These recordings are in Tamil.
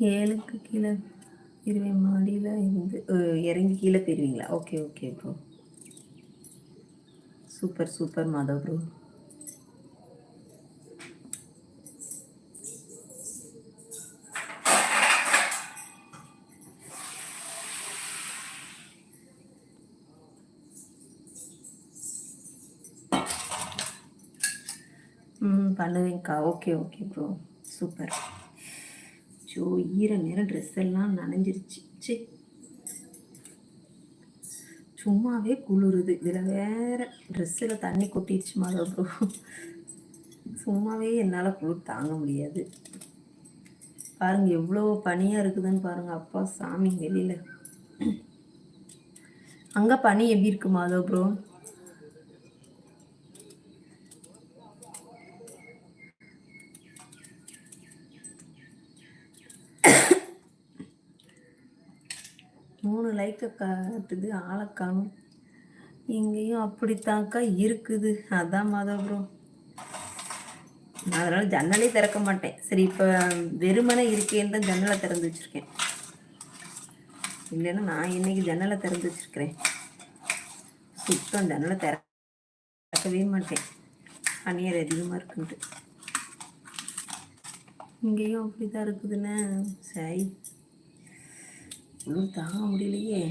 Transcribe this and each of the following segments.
ஏழுக்கு கீழே இருவேன் மாடியில் இருந்து இறங்கி கீழே போயிருவீங்களா okay okay bro super super Madhav bro hmm okay okay bro super so ஈர நேரம் ட்ரெஸ் எல்லாம் நனைஞ்சிருச்சு. ச்சே. சும்மாவே குளிருது. இதில் வேற ட்ரெஸ்ஸில் தண்ணி கொட்டிடுச்சு மாதிரி ப்ரோ சும்மாவே என்னால் குளிர் தாங்க முடியாது. பாருங்க எவ்வளோ பனியாக இருக்குதுன்னு பாருங்க. அப்பா சாமி வெளியில். அங்கே பனி எப்படி இருக்கு மாதவ ப்ரோ மூணு காட்டுது ஆளை காணும் இங்கேயும் அப்படித்தாக்கா இருக்குது. அதான் மாதவபுரம் ப்ரோ. அதனால ஜன்னலே திறக்க மாட்டேன். சரி இப்போ வெறுமனே இருக்கேன்னு தான் ஜன்னலை திறந்து வச்சிருக்கேன். இல்லைன்னா நான் இன்னைக்கு ஜன்னலை திறந்து வச்சிருக்கிறேன்? சுத்தம் ஜன்னலை திறக்கவே மாட்டேன். பணியர் அதிகமாக இருக்குன்ட்டு. இங்கேயும் அப்படிதான் இருக்குதுன்னு. சரி. குளிர் தாங்க முடியலையே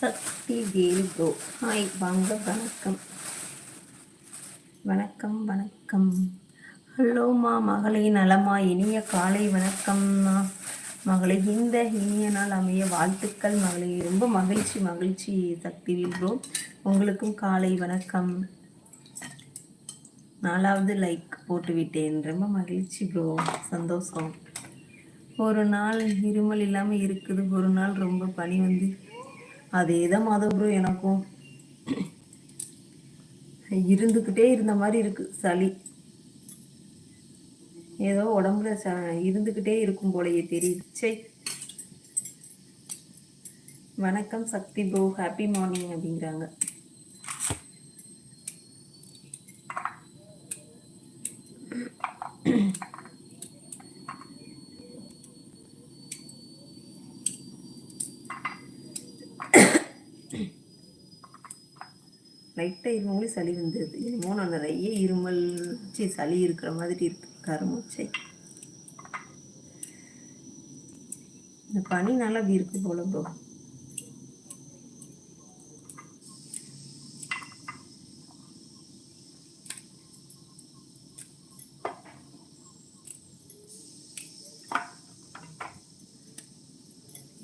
சக்தி வேல் ப்ரோ ஹாய் வாங்க வணக்கம் வணக்கம் வணக்கம் ஹலோம்மா மகளே நலமா இனிய காலை வணக்கம்மா மகளே இந்த இனிய நாள் அமைய வாழ்த்துக்கள் மகளே. ரொம்ப மகிழ்ச்சி மகிழ்ச்சி சக்தி ப்ரோ உங்களுக்கும் காலை வணக்கம். நாலாவது லைக் போட்டுவிட்டேன். ரொம்ப மகிழ்ச்சி ப்ரோ சந்தோஷம். ஒரு நாள் இருமல் இல்லாமல் இருக்குது. ஒரு நாள் ரொம்ப பனி வந்து அதே தான் மாதவ ப்ரோ எனக்கும் இருந்துக்கிட்டே இருந்த மாதிரி இருக்குது சளி. ஏதோ உடம்புல ச இருந்துக்கிட்டே இருக்கும் போலயே தெரியுது. சே வணக்கம் சக்தி ப்ரோ ஹாப்பி மார்னிங் அப்படிங்கிறாங்க. லைட்டாக இருமலே சளி வந்தது. என்னமோ நான் நிறைய இருமல் சரி சளி இருக்கிற மாதிரி இருக்கு கருமூச்சை இந்த பனி நல்லா அப்படி இருக்கு போல ப்ரோ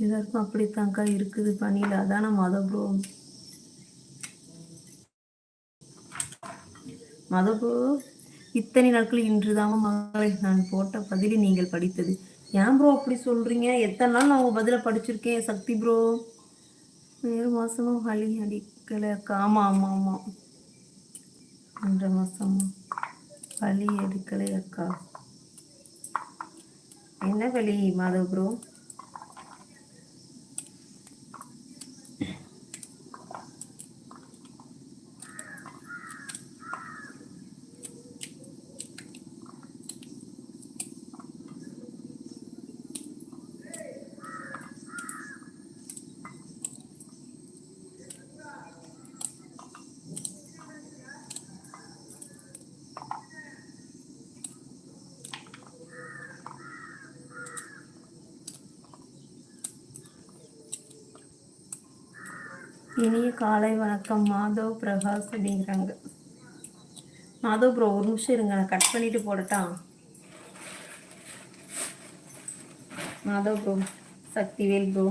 எல்லாருக்கும் அப்படித்தான்க்கா இருக்குது பனியில். அதான மொதல் ப்ரோ மதகு இத்தனை நாட்கள் இன்று மகளை நான் போட்ட பதிலை நீங்கள் படித்தது. ஏன் ப்ரோ அப்படி சொல்றீங்க? எத்தனை நாள் நான் உங்க பதில படிச்சிருக்கேன் சக்தி ப்ரோ ஏழு மாதமும் வலி அடிக்கலை அக்கா. ஆமா ஆமா ஆமா. ரெண்டு மாசமா வலி எடுக்கலை அக்கா. என்ன வலி மாதவ் ப்ரோ இனிய காலை வணக்கம். மாதவ் பிரகாஷ் அப்படிங்கிறாங்க. மாதவ் ப்ரோ ஒரு நிமிஷம் இருங்க. நான் கட் பண்ணிட்டு போடட்டா மாதவ் ப்ரோ சக்திவேல் ப்ரோ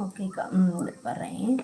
ஓகேக்கா ம் வர்றேன்